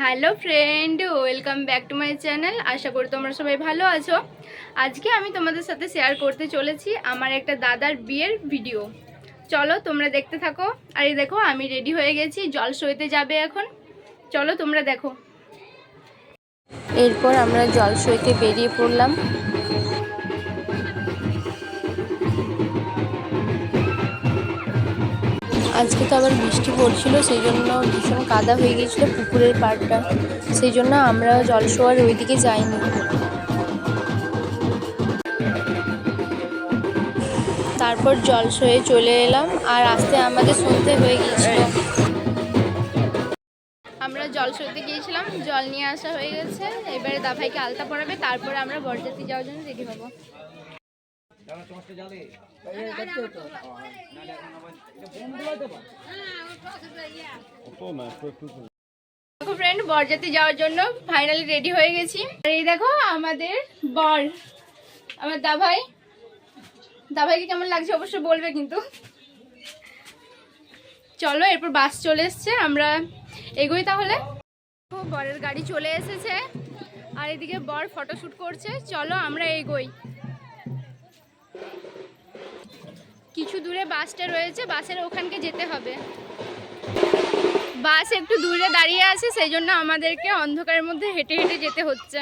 Hello friend, welcome back to my channel. আশা করি তোমরা সবাই ভালো আছো। আজকে আমি তোমাদের সাথে শেয়ার করতে চলেছি আমার একটা দাদার বিয়ের ভিডিও। চলো তোমরা দেখতে থাকো। আর দেখো, আমি রেডি হয়ে গেছি, জল সইতে যাবে এখন। চলো তোমরা দেখো। এরপর আমরা জল সইতে বেরিয়ে পড়লাম। তো আবার বৃষ্টি পড়ছিল, সেই জন্য ভীষণ কাদা হয়ে গিয়েছিল পুকুরের পাড়টা। সেই জন্য আমরা জল শোয়ার ওইদিকে যাইনি। তারপর জল সয়ে চলে এলাম আর আসতে আমাদের শুনতে হয়ে গিয়েছিল। আমরা জল সইতে গিয়েছিলাম, জল নিয়ে আসা হয়ে গেছে। এবারে দাভাইকে আলতা পরাবে, তারপরে আমরা বরযাত্রী যাওয়ার জন্য রেডি হব। দেখো ফ্রেন্ড বরযাত্রী যাওয়ার জন্য ফাইনালি রেডি হয়ে গেছি। আর এই দেখো আমাদের বর আমার দাভাই। দাভাইকে কেমন লাগছে অবশ্যই বলবে কিন্তু। চলো এরপর বাস চলে এসছে আমরা এগোই তাহলে। ও, বরের গাড়ি চলে এসেছে। আর এদিকে বর ফটোশুট করছে। চলো আমরা এগোই। কিছু দূরে বাসটা রয়েছে, বাসের ওখানকে যেতে হবে। বাস একটু দূরে দাঁড়িয়ে আছে, সেই জন্য আমাদেরকে অন্ধকারের মধ্যে হেঁটে হেঁটে যেতে হচ্ছে।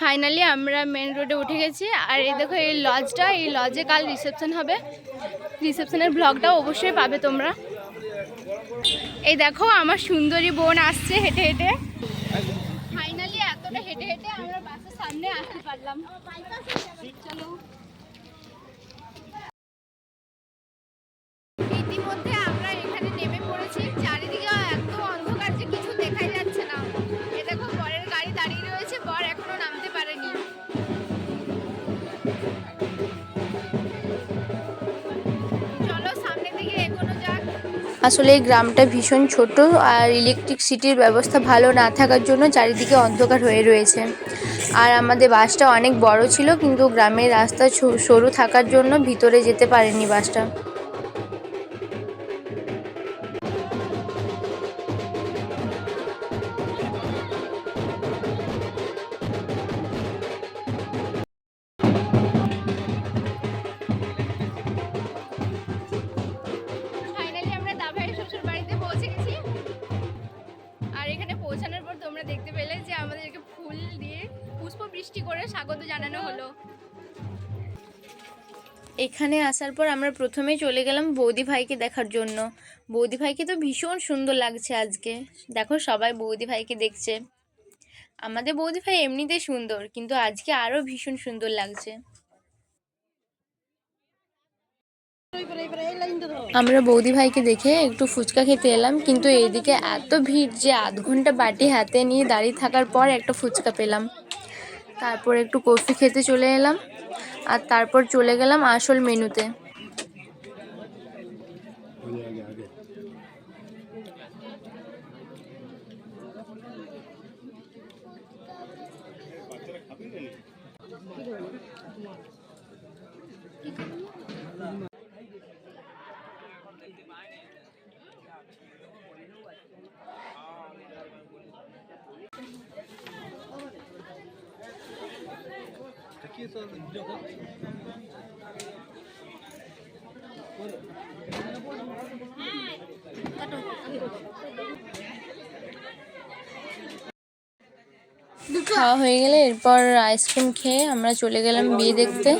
ফাইনালি আমরা মেন রোডে উঠে গেছি। আর এই দেখো, এই লজটা এই লজে কাল রিসেপশন হবে। রিসেপশনের ব্লগটাও অবশ্যই পাবে তোমরা। এই দেখো, আমার সুন্দরী বোন আসছে হেঁটে হেঁটে। ফাইনালি এতটা হেঁটে হেঁটে আমরা বাসের সামনে আসতে পারলাম। চলো। আসলে এই গ্রামটা ভীষণ ছোট আর ইলেকট্রিক সিটির ব্যবস্থা ভালো না থাকার জন্য চারিদিকে অন্ধকার হয়ে রয়েছে। আর আমাদের বাসটা অনেক বড় ছিল, কিন্তু গ্রামের রাস্তা সরু থাকার জন্য ভিতরে যেতে পারেনি বাসটা। পৌঁছানোর পর তোমরা দেখতে পেলে যে আমাদেরকে ফুল দিয়ে পুষ্প বৃষ্টি করে স্বাগত জানানো হলো। এখানে আসার পর আমরা প্রথমেই চলে গেলাম বৌদি ভাইকে দেখার জন্য। বৌদি ভাইকে তো ভীষণ সুন্দর লাগছে আজকে। দেখো সবাই বৌদি ভাইকে দেখছে। আমাদের বৌদি ভাই এমনিতেই সুন্দর, কিন্তু আজকে আরও ভীষণ সুন্দর লাগছে। আমরা বৌদি ভাইকে দেখে একটু ফুচকা খেতে এলাম, কিন্তু এইদিকে এত ভিড় যে আধ ঘণ্টা বাটি হাতে নিয়ে দাঁড়িয়ে থাকার পর একটা ফুচকা পেলাম। তারপর একটু কফি খেতে চলে এলাম, আর তারপর চলে গেলাম আসল মেনুতে। খাওয়া হয়ে গেলে এরপর আইসক্রিম খেয়ে আমরা চলে গেলাম বিয়ে দেখতে।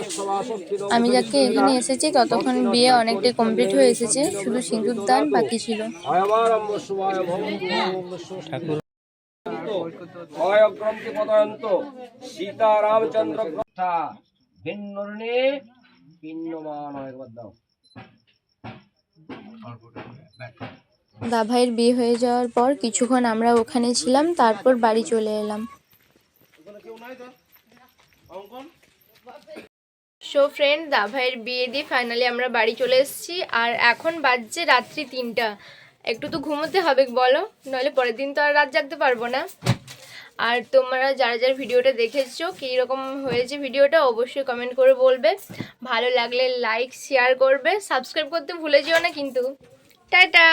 আমি যাকে এখানে এসেছি ততক্ষণ বিয়ে অনেকটাই কমপ্লিট হয়ে এসেছে শুধু সিঁদুর দান বাকি ছিল। শুভায় পদয়ন্ত। সীতা রামচন্দ্র গ্রন্থা ভিন্নর্ণে ভিন্নমান একবার দাও। দাভাইয়ের বিয়ে হয়ে যাওয়ার পর কিছুক্ষণ আমরা ওখানে ছিলাম তারপর বাড়ি চলে এলাম। সো ফ্রেন্ড দাভাইয়ের বিয়ে দিয়ে ফাইনালি আমরা বাড়ি চলে এসেছি আর এখন বাজছে রাত্রি তিনটা। একটু তো ঘুমোতে হবে, বলো। নইলে পরের দিন তো আর রাত জাগতে পারব না। আর তোমরা যারা যারা ভিডিওটা দেখেছ, কীরকম হয়েছে ভিডিওটা অবশ্যই কমেন্ট করে বলবে। ভালো লাগলে লাইক শেয়ার করবে। সাবস্ক্রাইব করতে ভুলে যেও না কিন্তু। টাটা!